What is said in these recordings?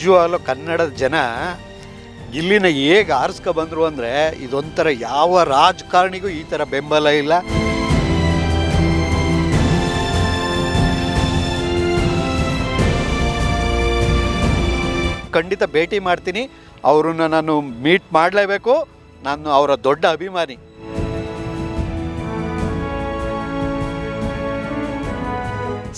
ನಿಜವಾಗ್ಲೂ ಕನ್ನಡದ ಜನ ಇಲ್ಲಿನ ಹೇಗೆ ಆರಿಸ್ಕೊ ಬಂದರು ಅಂದರೆ ಇದೊಂಥರ ಯಾವ ರಾಜಕಾರಣಿಗೂ ಈ ಥರ ಬೆಂಬಲ ಇಲ್ಲ. ಖಂಡಿತ ಭೇಟಿ ಮಾಡ್ತೀನಿ. ಅವ್ರನ್ನ ನಾನು ಮೀಟ್ ಮಾಡಲೇಬೇಕು. ನಾನು ಅವರ ದೊಡ್ಡ ಅಭಿಮಾನಿ.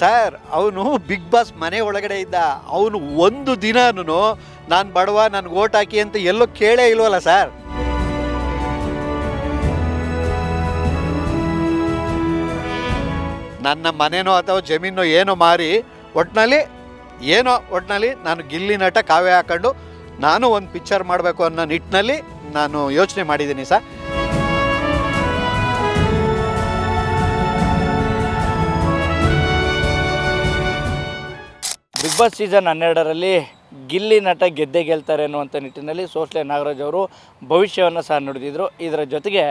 ಸರ್, ಅವನು ಬಿಗ್ ಬಾಸ್ ಮನೆ ಒಳಗಡೆ ಇದ್ದ. ಅವನು ಒಂದು ದಿನನೂ ನಾನು ಬಡವ ನನಗೆ ಓಟ್ ಹಾಕಿ ಅಂತ ಎಲ್ಲೋ ಕೇಳೇ ಇಲ್ವಲ್ಲ ಸರ್? ನನ್ನ ಮನೆನೋ ಅಥವಾ ಜಮೀನೋ ಏನೋ ಮಾರಿ ಒಟ್ಟಿನಲ್ಲಿ ಏನೋ ಒಟ್ಟಿನಲ್ಲಿ ನಾನು ಗಿಲ್ಲಿ ನಟ ಕಾವ್ಯ ಹಾಕೊಂಡು ನಾನು ಒಂದು ಪಿಕ್ಚರ್ ಮಾಡಬೇಕು ಅನ್ನೋ ನಿಟ್ಟಿನಲ್ಲಿ ನಾನು ಯೋಚನೆ ಮಾಡಿದ್ದೀನಿ ಸರ್. ಬಿಗ್ ಸೀಸನ್ ಹನ್ನೆರಡರಲ್ಲಿ ಗಿಲ್ಲಿ ನಟ ಗೆದ್ದೆ ಗೆಲ್ತಾರೆ ಅನ್ನುವಂಥ ನಿಟ್ಟಿನಲ್ಲಿ ಸೋಸ್ಲೆ ನಾಗರಾಜ್ ಅವರು ಭವಿಷ್ಯವನ್ನು ಸಹ ನುಡಿದಿದ್ರು. ಇದರ ಜೊತೆಗೆ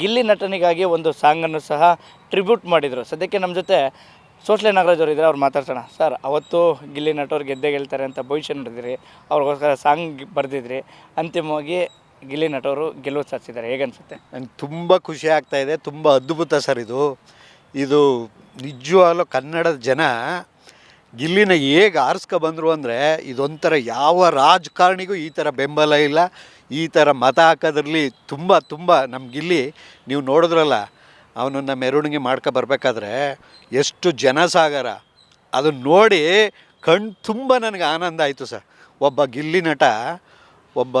ಗಿಲ್ಲಿ ನಟನಿಗಾಗಿ ಒಂದು ಸಾಂಗನ್ನು ಸಹ ಟ್ರಿಬ್ಯೂಟ್ ಮಾಡಿದರು. ಸದ್ಯಕ್ಕೆ ನಮ್ಮ ಜೊತೆ ಸೋಸ್ಲೆ ನಾಗರಾಜ್ ಅವರು ಇದ್ದಾರೆ ಅವ್ರು ಮಾತಾಡ್ಸೋಣ. ಸರ್, ಅವತ್ತು ಗಿಲ್ಲಿ ನಟವ್ರು ಗೆದ್ದೆ ಗೆಲ್ತಾರೆ ಅಂತ ಭವಿಷ್ಯ ನುಡಿದಿರಿ ಅವ್ರಿಗೋಸ್ಕರ ಸಾಂಗ್ ಬರೆದಿದ್ರಿ. ಅಂತಿಮವಾಗಿ ಗಿಲ್ಲಿ ನಟವರು ಗೆಲುವು ಸಾಧಿಸಿದ್ದಾರೆ. ಹೇಗನ್ಸುತ್ತೆ ನಂಗೆ ತುಂಬ ಖುಷಿ ಆಗ್ತಾ ಇದೆ. ತುಂಬ ಅದ್ಭುತ ಸರ್ ಇದು. ಇದು ನಿಜವಾಗ್ಲೂ ಕನ್ನಡದ ಜನ ಗಿಲ್ಲಿನ ಹೇಗೆ ಆರಿಸ್ಕೊ ಬಂದರು ಅಂದರೆ ಇದೊಂಥರ ಯಾವ ರಾಜಕಾರಣಿಗೂ ಈ ಥರ ಬೆಂಬಲ ಇಲ್ಲ. ಈ ಥರ ಮತ ಹಾಕೋದ್ರಲ್ಲಿ ತುಂಬ ತುಂಬ ನಮಗಿಲ್ಲಿ ಗಿಲ್ಲಿ, ನೀವು ನೋಡಿದ್ರಲ್ಲ, ಅವನನ್ನು ಮೆರವಣಿಗೆ ಮಾಡ್ಕೊ ಬರಬೇಕಾದ್ರೆ ಎಷ್ಟು ಜನಸಾಗರ. ಅದನ್ನು ನೋಡಿ ಕಣ್ ತುಂಬ ನನಗೆ ಆನಂದ ಆಯಿತು ಸರ್. ಒಬ್ಬ ಗಿಲ್ಲಿ ನಟ, ಒಬ್ಬ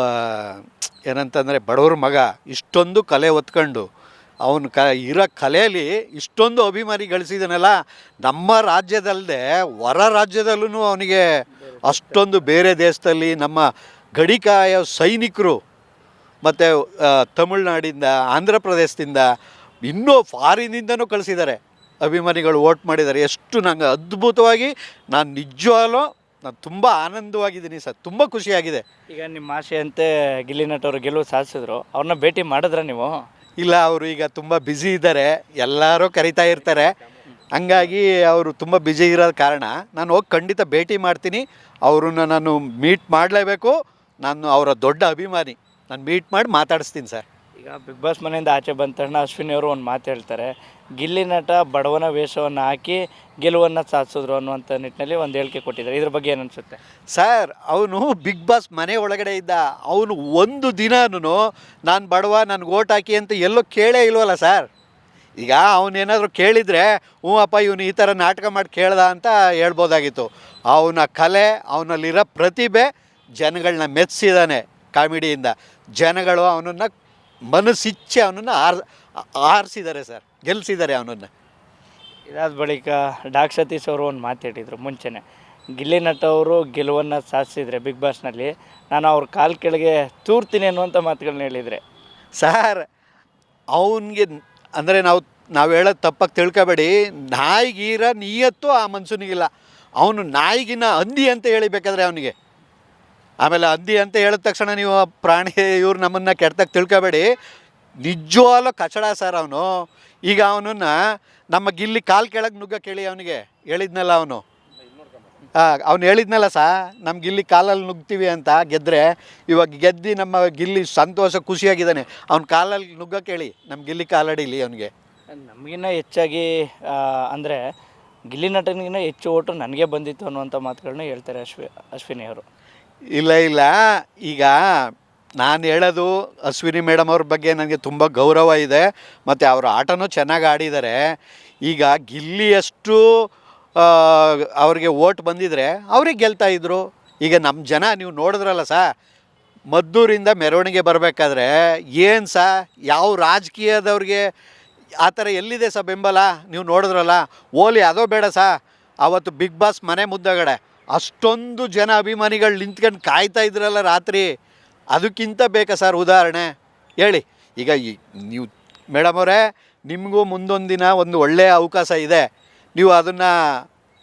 ಏನಂತಂದರೆ ಬಡವ್ರ ಮಗ, ಇಷ್ಟೊಂದು ಕಲೆ ಹೊತ್ಕೊಂಡು ಅವನು ಕ ಇರೋ ಕಲೆಯಲ್ಲಿ ಇಷ್ಟೊಂದು ಅಭಿಮಾನಿ ಗಳಿಸಿದನಲ್ಲ, ನಮ್ಮ ರಾಜ್ಯದಲ್ಲದೆ ಹೊರ ರಾಜ್ಯದಲ್ಲೂ ಅವನಿಗೆ ಅಷ್ಟೊಂದು ಬೇರೆ ದೇಶದಲ್ಲಿ ನಮ್ಮ ಗಡಿಕಾಯ ಸೈನಿಕರು ಮತ್ತು ತಮಿಳ್ನಾಡಿಂದ ಆಂಧ್ರ ಪ್ರದೇಶದಿಂದ ಇನ್ನೂ ಫಾರಿನಿಂದನೂ ಕಳಿಸಿದ್ದಾರೆ. ಅಭಿಮಾನಿಗಳು ವೋಟ್ ಮಾಡಿದ್ದಾರೆ. ಎಷ್ಟು ನಂಗೆ ಅದ್ಭುತವಾಗಿ ನಾನು ನಿಜವಾಗ್ಲೂ ನಾನು ತುಂಬ ಆನಂದವಾಗಿದ್ದೀನಿ ಸರ್. ತುಂಬ ಖುಷಿಯಾಗಿದೆ. ಈಗ ನಿಮ್ಮ ಆಸೆಯಂತೆ ಗಿಲ್ಲಿ ನಟವರು ಗೆಲುವು ಸಾಧಿಸಿದ್ರು. ಅವ್ರನ್ನ ಭೇಟಿ ಮಾಡಿದ್ರ ನೀವು? ಇಲ್ಲ, ಅವರು ಈಗ ತುಂಬ ಬ್ಯುಸಿ ಇದ್ದಾರೆ. ಎಲ್ಲರೂ ಕರಿತಾ ಇರ್ತಾರೆ. ಹಂಗಾಗಿ ಅವರು ತುಂಬ ಬ್ಯುಸಿ ಇರೋ ಕಾರಣ ನಾನು ಹೋಗಿ ಖಂಡಿತ ಭೇಟಿ ಮಾಡ್ತೀನಿ. ಅವ್ರನ್ನ ನಾನು ಮೀಟ್ ಮಾಡಲೇಬೇಕು. ನಾನು ಅವರ ದೊಡ್ಡ ಅಭಿಮಾನಿ. ನಾನು ಮೀಟ್ ಮಾಡಿ ಮಾತಾಡಿಸ್ತೀನಿ ಸರ್. ಈಗ ಬಿಗ್ ಬಾಸ್ ಮನೆಯಿಂದ ಆಚೆ ಬಂದ ತಕ್ಷಣ ಅಶ್ವಿನಿ ಅವರು ಒಂದು ಮಾತು ಹೇಳ್ತಾರೆ, ಗಿಲ್ಲಿ ನಟ ಬಡವನ ವೇಷವನ್ನು ಹಾಕಿ ಗೆಲುವನ್ನು ಸಾಧಿಸಿದ್ರು ಅನ್ನುವಂಥ ನಿಟ್ಟಿನಲ್ಲಿ ಒಂದು ಹೇಳಿಕೆ ಕೊಟ್ಟಿದ್ದಾರೆ. ಇದ್ರ ಬಗ್ಗೆ ಏನನ್ಸುತ್ತೆ ಸರ್, ಅವನು ಬಿಗ್ ಬಾಸ್ ಮನೆ ಒಳಗಡೆ ಇದ್ದ ಅವನು ಒಂದು ದಿನನೂ ನಾನು ಬಡವ, ನನಗೆ ಓಟ್ ಹಾಕಿ ಅಂತ ಎಲ್ಲೋ ಕೇಳೇ ಇಲ್ವಲ್ಲ ಸರ್? ಈಗ ಅವನೇನಾದರೂ ಕೇಳಿದರೆ, ಹ್ಞೂ ಅಪ್ಪ, ಇವನು ಈ ಥರ ನಾಟಕ ಮಾಡಿ ಕೇಳ್ದ ಅಂತ ಹೇಳ್ಬೋದಾಗಿತ್ತು. ಅವನ ಕಲೆ, ಅವನಲ್ಲಿರೋ ಪ್ರತಿಭೆ ಜನಗಳನ್ನ ಮೆಚ್ಚಿದ್ದಾನೆ ಕಾಮಿಡಿಯಿಂದ. ಜನಗಳು ಅವನನ್ನು ಮನಸ್ಸಿಚ್ಚೆ ಅವನನ್ನು ಆರ್ ಆರಿಸಿದ್ದಾರೆ ಸರ್ ಗೆಲ್ಲಿಸಿದ್ದಾರೆ ಅವನನ್ನು. ಇದಾದ ಬಳಿಕ ಡಾಕ್ ಸತೀಶ್ ಅವರು ಒಂದು ಮಾತು ಹೇಳಿದರು ಮುಂಚೆನೆ. ಗಿಲ್ಲಿ ನಟ ಅವರು ಗೆಲುವನ್ನು ಸಾಧಿಸಿದರೆ ಬಿಗ್ ಬಾಸ್ನಲ್ಲಿ ನಾನು ಅವ್ರ ಕಾಲು ಕೆಳಗೆ ತೂರ್ತೀನಿ ಅನ್ನುವಂಥ ಮಾತುಗಳನ್ನ ಹೇಳಿದರೆ. ಸರ್ ಅವನಿಗೆ ಅಂದರೆ ನಾವು ನಾವು ಹೇಳೋದು ತಪ್ಪಾಗಿ ತಿಳ್ಕೊಬೇಡಿ. ನಾಯಿಗೀರ ನೀಯತ್ತು ಆ ಮನ್ಸೂನಿಗಿಲ್ಲ. ಅವನು ನಾಯಿಗಿನ ಹಂದಿ ಅಂತ ಹೇಳಿಬೇಕಾದ್ರೆ ಅವನಿಗೆ. ಆಮೇಲೆ ಅಂದಿ ಅಂತ ಹೇಳಿದ ತಕ್ಷಣ ನೀವು ಪ್ರಾಣಿ ಇವ್ರು ನಮ್ಮನ್ನು ಕೆಟ್ಟದಾಗ ತಿಳ್ಕೊಬೇಡಿ. ನಿಜವಾಗ್ಲೂ ಕಚಡ ಸರ್ ಅವನು. ಈಗ ಅವನನ್ನು ನಮ್ಮ ಗಿಲ್ಲಿ ಕಾಲು ಕೆಳಗೆ ನುಗ್ಗ ಕೇಳಿ ಅವನಿಗೆ. ಹೇಳಿದ್ನಲ್ಲ ಅವನು. ಅವ್ನು ಹೇಳಿದ್ನಲ್ಲ ಸಾ ನಮ್ಮ ಗಿಲ್ಲಿ ಕಾಲಲ್ಲಿ ನುಗ್ತೀವಿ ಅಂತ ಗೆದ್ದರೆ ಇವಾಗ ಗೆದ್ದು ನಮ್ಮ ಗಿಲ್ಲಿ ಸಂತೋಷ ಖುಷಿಯಾಗಿದ್ದಾನೆ. ಅವ್ನ ಕಾಲಲ್ಲಿ ನುಗ್ಗ ಕೇಳಿ ನಮ್ಮ ಗಿಲ್ಲಿ ಕಾಲಡಿಲಿ ಅವನಿಗೆ. ನಮಗಿನ್ನ ಹೆಚ್ಚಾಗಿ ಅಂದರೆ ಗಿಲ್ಲಿ ನಟನಿಗಿನ್ನ ಹೆಚ್ಚು ಓಟು ನನಗೆ ಬಂದಿತ್ತು ಅನ್ನುವಂಥ ಮಾತುಗಳನ್ನ ಹೇಳ್ತಾರೆ ಅಶ್ವಿ ಅಶ್ವಿನಿ ಅವರು ಇಲ್ಲ ಇಲ್ಲ. ಈಗ ನಾನು ಹೇಳೋದು ಅಶ್ವಿನಿ ಮೇಡಮ್ ಅವ್ರ ಬಗ್ಗೆ ನನಗೆ ತುಂಬ ಗೌರವ ಇದೆ. ಮತ್ತು ಅವರ ಆಟನೂ ಚೆನ್ನಾಗಿ ಆಡಿದ್ದಾರೆ ಈಗ ಗಿಲ್ಲಿಯಷ್ಟು ಅವ್ರಿಗೆ ಓಟ್ ಬಂದಿದ್ರೆ ಅವ್ರಿಗೆ ಗೆಲ್ತಾ ಇದ್ರು. ಈಗ ನಮ್ಮ ಜನ ನೀವು ನೋಡಿದ್ರಲ್ಲ ಸಾ, ಮದ್ದೂರಿಂದ ಮೆರವಣಿಗೆ ಬರಬೇಕಾದ್ರೆ ಏನು ಸಾ, ಯಾವ ರಾಜಕೀಯದವ್ರಿಗೆ ಆ ಥರ ಎಲ್ಲಿದೆ ಸಾ ಬೆಂಬಲ? ನೀವು ನೋಡಿದ್ರಲ್ಲ, ಓಲಿ ಅದೋ ಬೇಡ ಸಾ. ಅವತ್ತು ಬಿಗ್ ಬಾಸ್ ಮನೆ ಮುದ್ದಗಡೆ ಅಷ್ಟೊಂದು ಜನ ಅಭಿಮಾನಿಗಳು ನಿಂತ್ಕೊಂಡು ಕಾಯ್ತಾ ಇದ್ರಲ್ಲ ರಾತ್ರಿ. ಅದಕ್ಕಿಂತ ಬೇಕಾ ಸರ್ ಉದಾಹರಣೆ? ಹೇಳಿ. ಈಗ ಈ ನೀವು ಮೇಡಮ್ ಅವರೇ, ನಿಮಗೂ ಮುಂದೊಂದು ದಿನ ಒಂದು ಒಳ್ಳೆಯ ಅವಕಾಶ ಇದೆ. ನೀವು ಅದನ್ನು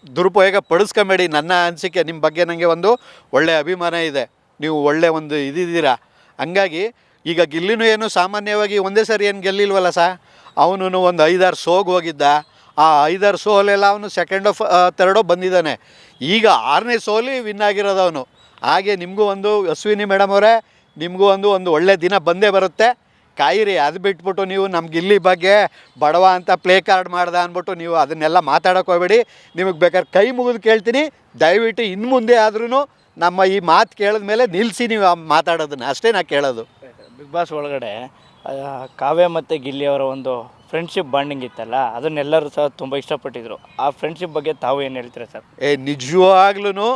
ದುರುಪಯೋಗ ಪಡಿಸ್ಕೊಂಬೇಡಿ. ನನ್ನ ಅನಿಸಿಕೆ, ನಿಮ್ಮ ಬಗ್ಗೆ ನನಗೆ ಒಂದು ಒಳ್ಳೆಯ ಅಭಿಮಾನ ಇದೆ. ನೀವು ಒಳ್ಳೆ ಒಂದು ಇದಿದ್ದೀರಾ. ಹಂಗಾಗಿ ಈಗ ಗಿಲ್ಲಿನೂ ಏನು ಸಾಮಾನ್ಯವಾಗಿ ಒಂದೇ ಸರಿ ಏನು ಗೆಲ್ಲಿಲ್ವಲ್ಲ ಸಾ ಅವನು ಒಂದು ಐದಾರು ಸೋಗ್ ಹೋಗಿದ್ದ. ಆ ಐದಾರು ಸೋಲೆಲ್ಲ ಅವನು ಸೆಕೆಂಡೋ ತರ್ಡೋ ಬಂದಿದ್ದಾನೆ. ಈಗ ಆರನೇ ಸೋಲಿ ವಿನ್ ಆಗಿರೋದು ಅವನು. ಹಾಗೆ ನಿಮಗೂ ಒಂದು, ಅಶ್ವಿನಿ ಮೇಡಮ್ ಅವರೇ, ನಿಮಗೂ ಒಂದು ಒಂದು ಒಳ್ಳೆ ದಿನ ಬಂದೇ ಬರುತ್ತೆ. ಕಾಯಿರಿ, ಅದು ಬಿಟ್ಬಿಟ್ಟು ನೀವು ನಮ್ಗೆ ಇಲ್ಲಿ ಬಗ್ಗೆ ಬಡವ ಅಂತ ಪ್ಲೇ ಕಾರ್ಡ್ ಮಾಡ್ದೆ ಅಂದ್ಬಿಟ್ಟು ನೀವು ಅದನ್ನೆಲ್ಲ ಮಾತಾಡೋಕೆ ಹೋಗಬೇಡಿ. ನಿಮಗೆ ಬೇಕಾದ್ರೆ ಕೈ ಮುಗಿದು ಕೇಳ್ತೀನಿ. ದಯವಿಟ್ಟು ಇನ್ನು ಮುಂದೆ ಆದ್ರೂ ನಮ್ಮ ಈ ಮಾತು ಕೇಳಿದ ಮೇಲೆ ನಿಲ್ಲಿಸಿ ನೀವು ಮಾತಾಡೋದನ್ನ. ಅಷ್ಟೇ ನಾ ಕೇಳೋದು. ಬಿಗ್ ಬಾಸ್ ಒಳಗಡೆ ಕಾವ್ಯ ಮತ್ತು ಗಿಲ್ಲಿ ಅವರ ಒಂದು ಫ್ರೆಂಡ್ಶಿಪ್ ಬಾಂಡಿಂಗ್ ಇತ್ತಲ್ಲ, ಅದನ್ನೆಲ್ಲರೂ ಸಹ ತುಂಬ ಇಷ್ಟಪಟ್ಟಿದ್ರು. ಆ ಫ್ರೆಂಡ್ಶಿಪ್ ಬಗ್ಗೆ ತಾವು ಏನು ಹೇಳ್ತೀರಾ ಸರ್? ಏ ನಿಜವಾಗ್ಲೂ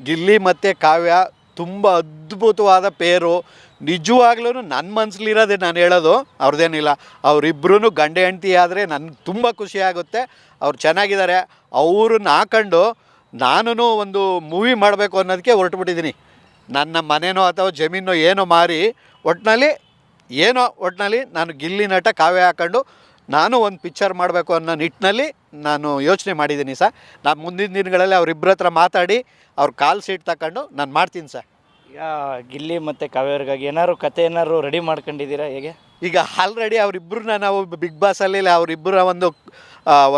ಗಿಲ್ಲಿ ಮತ್ತು ಕಾವ್ಯ ತುಂಬ ಅದ್ಭುತವಾದ ಪೇರು ನಿಜವಾಗ್ಲೂ ನನ್ನ ಮನಸ್ಸಲ್ಲಿರೋದೇ ನಾನು ಹೇಳೋದು ಅವ್ರದ್ದೇನಿಲ್ಲ ಅವರಿಬ್ಬರೂ ಗಂಡ ಹೆಂಡತಿ ಆದರೆ ನನಗೆ ತುಂಬ ಖುಷಿ ಆಗುತ್ತೆ. ಅವ್ರು ಚೆನ್ನಾಗಿದ್ದಾರೆ. ಅವ್ರನ್ನ ಹಾಕೊಂಡು ನಾನು ಒಂದು ಮೂವಿ ಮಾಡಬೇಕು ಅನ್ನೋದಕ್ಕೆ ಹೊರಟುಬಿಟ್ಟಿದ್ದೀನಿ ನನ್ನ ಮನೆನೋ ಅಥವಾ ಜಮೀನೋ ಏನೋ ಮಾರಿ ಒಟ್ಟಿನಲ್ಲಿ ಏನೋ ಒಟ್ಟಿನಲ್ಲಿ ನಾನು ಗಿಲ್ಲಿ ನಟ ಕಾವ್ಯ ಹಾಕೊಂಡು ನಾನು ಒಂದು ಪಿಕ್ಚರ್ ಮಾಡಬೇಕು ಅನ್ನೋ ನಿಟ್ಟಿನಲ್ಲಿ ನಾನು ಯೋಚನೆ ಮಾಡಿದ್ದೀನಿ ಸರ್. ನಾನು ಮುಂದಿನ ದಿನಗಳಲ್ಲಿ ಅವ್ರಿಬ್ಬರ ಹತ್ರ ಮಾತಾಡಿ ಅವ್ರ ಕಾಲ್ ಸೀಟ್ ತಗೊಂಡು ನಾನು ಮಾಡ್ತೀನಿ ಸರ್. ಈಗ ಗಿಲ್ಲಿ ಮತ್ತು ಕಾವ್ಯವ್ರಿಗಾಗಿ ಏನಾದ್ರು ಕತೆ ಏನಾದ್ರು ರೆಡಿ ಮಾಡ್ಕೊಂಡಿದ್ದೀರಾ ಹೇಗೆ? ಈಗ ಆಲ್ರೆಡಿ ಅವರಿಬ್ಬರನ್ನ ನಾವು ಬಿಗ್ ಬಾಸಲ್ಲಿ ಅವರಿಬ್ಬರ ಒಂದು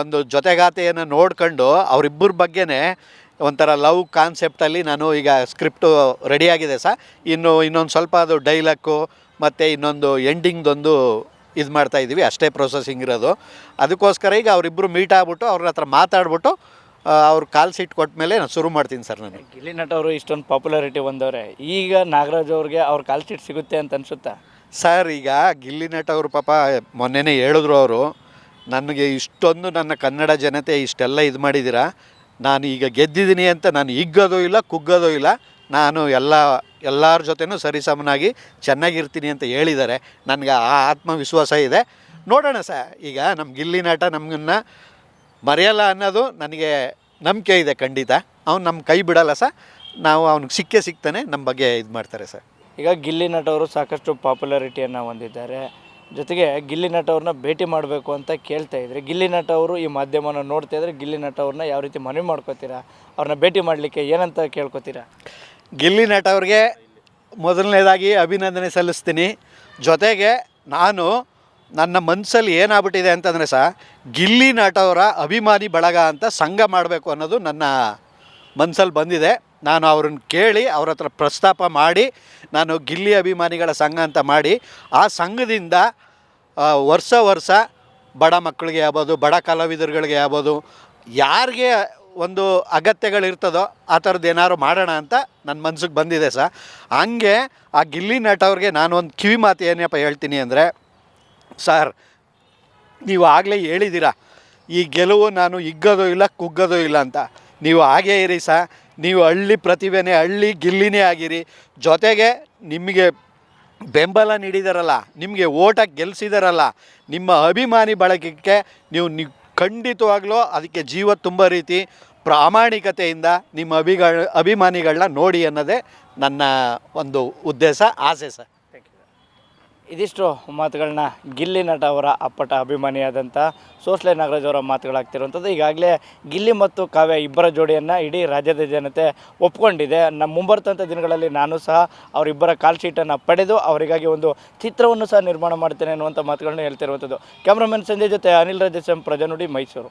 ಒಂದು ಜೊತೆಗಾತೆಯನ್ನು ನೋಡ್ಕೊಂಡು ಅವರಿಬ್ಬರ ಬಗ್ಗೆನೇ ಒಂಥರ ಲವ್ ಕಾನ್ಸೆಪ್ಟಲ್ಲಿ ನಾನು ಈಗ ಸ್ಕ್ರಿಪ್ಟು ರೆಡಿಯಾಗಿದೆ ಸರ್. ಇನ್ನು ಇನ್ನೊಂದು ಸ್ವಲ್ಪ ಅದು ಡೈಲಾಕು ಮತ್ತು ಇನ್ನೊಂದು ಎಂಡಿಂಗ್ದೊಂದು ಇದು ಮಾಡ್ತಾ ಇದ್ದೀವಿ ಅಷ್ಟೇ ಪ್ರೊಸೆಸಿಂಗ್ ಇರೋದು. ಅದಕ್ಕೋಸ್ಕರ ಈಗ ಅವರಿಬ್ಬರು ಮೀಟ್ ಆಗ್ಬಿಟ್ಟು ಅವ್ರ ಹತ್ರ ಮಾತಾಡ್ಬಿಟ್ಟು ಅವ್ರ ಕಾಲ್ ಸೀಟ್ ಕೊಟ್ಟ ಮೇಲೆ ನಾನು ಶುರು ಮಾಡ್ತೀನಿ ಸರ್ ನನಗೆ ಗಿಲ್ಲಿ ನಟ ಅವರು ಇಷ್ಟೊಂದು ಪಾಪ್ಯುಲಾರಿಟಿ ಬಂದವ್ರೆ ಈಗ ನಾಗರಾಜ್ ಅವ್ರಿಗೆ ಅವ್ರ ಕಾಲ್ ಸೀಟ್ ಸಿಗುತ್ತೆ ಅಂತ ಅನ್ಸುತ್ತಾ? ಸರ್ ಈಗ ಗಿಲ್ಲಿ ನಟ ಅವರು ಪಾಪ ಮೊನ್ನೆನೇ ಹೇಳಿದ್ರು ಅವರು ನನಗೆ ಇಷ್ಟೊಂದು ನನ್ನ ಕನ್ನಡ ಜನತೆ ಇಷ್ಟೆಲ್ಲ ಇದು ಮಾಡಿದ್ದೀರಾ ನಾನು ಈಗ ಗೆದ್ದಿದ್ದೀನಿ ಅಂತ ನಾನು ಹಿಗ್ಗೋದು ಇಲ್ಲ ಕುಗ್ಗೋದು ಇಲ್ಲ ನಾನು ಎಲ್ಲ, ಎಲ್ಲರ ಜೊತೆನೂ ಸರಿಸಮನಾಗಿ ಚೆನ್ನಾಗಿರ್ತೀನಿ ಅಂತ ಹೇಳಿದ್ದಾರೆ. ನನಗೆ ಆ ಆತ್ಮವಿಶ್ವಾಸ ಇದೆ. ನೋಡೋಣ ಸರ್, ಈಗ ನಮ್ಮ ಗಿಲ್ಲಿ ನಾಟ ನಮಗನ್ನು ಮರೆಯಲ್ಲ ಅನ್ನೋದು ನನಗೆ ನಂಬಿಕೆ ಇದೆ ಖಂಡಿತ. ಅವ್ನು ನಮ್ಮ ಕೈ ಬಿಡಲ್ಲ ಸರ್. ನಾವು ಅವ್ನಿಗೆ ಸಿಕ್ಕೇ ಸಿಗ್ತಾನೆ ನಮ್ಮ ಬಗ್ಗೆ ಇದು ಮಾಡ್ತಾರೆ ಸರ್. ಈಗ ಗಿಲ್ಲಿ ನಟ ಅವರು ಸಾಕಷ್ಟು ಪಾಪ್ಯುಲಾರಿಟಿಯನ್ನು ಹೊಂದಿದ್ದಾರೆ. ಜೊತೆಗೆ ಗಿಲ್ಲಿ ನಟ ಅವ್ರನ್ನ ಭೇಟಿ ಮಾಡಬೇಕು ಅಂತ ಕೇಳ್ತಾ ಇದ್ರೆ, ಗಿಲ್ಲಿ ನಟ ಅವರು ಈ ಮಾಧ್ಯಮನ ನೋಡ್ತಾ ಇದ್ರೆ ಗಿಲ್ಲಿ ನಟ ಅವ್ರನ್ನ ಯಾವ ರೀತಿ ಮನವಿ ಮಾಡ್ಕೋತೀರಾ? ಅವ್ರನ್ನ ಭೇಟಿ ಮಾಡಲಿಕ್ಕೆ ಏನಂತ ಕೇಳ್ಕೊತೀರಾ? ಗಿಲ್ಲಿ ನಟ ಅವ್ರಿಗೆ ಮೊದಲನೇದಾಗಿ ಅಭಿನಂದನೆ ಸಲ್ಲಿಸ್ತೀನಿ. ಜೊತೆಗೆ ನಾನು ನನ್ನ ಮನಸ್ಸಲ್ಲಿ ಏನಾಗ್ಬಿಟ್ಟಿದೆ ಅಂತಂದರೆ ಸಹ ಗಿಲ್ಲಿ ನಟ ಅವರ ಅಭಿಮಾನಿ ಬಳಗ ಅಂತ ಸಂಘ ಮಾಡಬೇಕು ಅನ್ನೋದು ನನ್ನ ಮನಸ್ಸಲ್ಲಿ ಬಂದಿದೆ. ನಾನು ಅವ್ರನ್ನ ಕೇಳಿ ಅವ್ರ ಹತ್ರ ಪ್ರಸ್ತಾಪ ಮಾಡಿ, ನಾನು ಗಿಲ್ಲಿ ಅಭಿಮಾನಿಗಳ ಸಂಘ ಅಂತ ಮಾಡಿ, ಆ ಸಂಘದಿಂದ ವರ್ಷ ವರ್ಷ ಬಡ ಮಕ್ಕಳಿಗೆ ಆಗ್ಬೋದು, ಬಡ ಕಲಾವಿದರುಗಳಿಗೆ ಆಗ್ಬೋದು, ಯಾರಿಗೆ ಒಂದು ಅಗತ್ಯಗಳಿರ್ತದೋ ಆ ಥರದ್ದು ಏನಾದ್ರು ಮಾಡೋಣ ಅಂತ ನನ್ನ ಮನ್ಸಿಗೆ ಬಂದಿದೆ ಸರ್. ಹಂಗೆ ಆ ಗಿಲ್ಲಿ ನಟ ಅವ್ರಿಗೆ ನಾನು ಒಂದು ಕಿವಿ ಮಾತು ಏನಪ್ಪ ಹೇಳ್ತೀನಿ ಅಂದರೆ, ಸರ್, ನೀವು ಆಗಲೇ ಹೇಳಿದ್ದೀರಾ, ಈ ಗೆಲುವು ನಾನು ಹಿಗ್ಗೋದು ಇಲ್ಲ ಕುಗ್ಗೋದು ಇಲ್ಲ ಅಂತ. ನೀವು ಹಾಗೇ ಇರಿ ಸಾ ನೀವು ಹಳ್ಳಿ ಪ್ರತಿಭೆನೇ, ಹಳ್ಳಿ ಗಿಲ್ಲಿನೇ ಆಗಿರಿ. ಜೊತೆಗೆ ನಿಮಗೆ ಬೆಂಬಲ ನೀಡಿದಾರಲ್ಲ, ನಿಮಗೆ ಓಟ ಗೆಲ್ಲಿಸಿದಾರಲ್ಲ ನಿಮ್ಮ ಅಭಿಮಾನಿ ಬಳಕೆಗೆ ನೀವು ಖಂಡಿತವಾಗ್ಲೂ ಅದಕ್ಕೆ ಜೀವ ತುಂಬ ರೀತಿ ಪ್ರಾಮಾಣಿಕತೆಯಿಂದ ನಿಮ್ಮ ಅಭಿಗಳ ಅಭಿಮಾನಿಗಳನ್ನ ನೋಡಿ ಅನ್ನೋದೇ ನನ್ನ ಒಂದು ಉದ್ದೇಶ, ಆಸೆ ಸರ್. ಇದಿಷ್ಟು ಮಾತುಗಳನ್ನ ಗಿಲ್ಲಿ ನಟ ಅವರ ಅಪ್ಪಟ ಅಭಿಮಾನಿಯಾದಂಥ ಸೋಸ್ಲೆ ನಾಗರಾಜ್ ಅವರ ಮಾತುಗಳಾಗ್ತಿರುವಂಥದ್ದು ಈಗಾಗಲೇ ಗಿಲ್ಲಿ ಮತ್ತು ಕಾವ್ಯ ಇಬ್ಬರ ಜೋಡಿಯನ್ನು ಇಡೀ ರಾಜ್ಯದ ಜನತೆ ಒಪ್ಕೊಂಡಿದೆ. ನಮ್ಮ ಮುಂಬರ್ತಂಥ ದಿನಗಳಲ್ಲಿ ನಾನು ಸಹ ಅವರಿಬ್ಬರ ಕಾಲ್ ಶೀಟನ್ನು ಪಡೆದು ಅವರಿಗಾಗಿ ಒಂದು ಚಿತ್ರವನ್ನು ಸಹ ನಿರ್ಮಾಣ ಮಾಡ್ತೇನೆ ಅನ್ನುವಂಥ ಮಾತುಗಳನ್ನ ಹೇಳ್ತಿರುವಂಥದ್ದು. ಕ್ಯಾಮ್ರಾಮನ್ ಸಂಜೆ ಜೊತೆ ಅನಿಲ್ ರಾಜೇಶಂ ಪ್ರಜನುಡಿ ಮೈಸೂರು.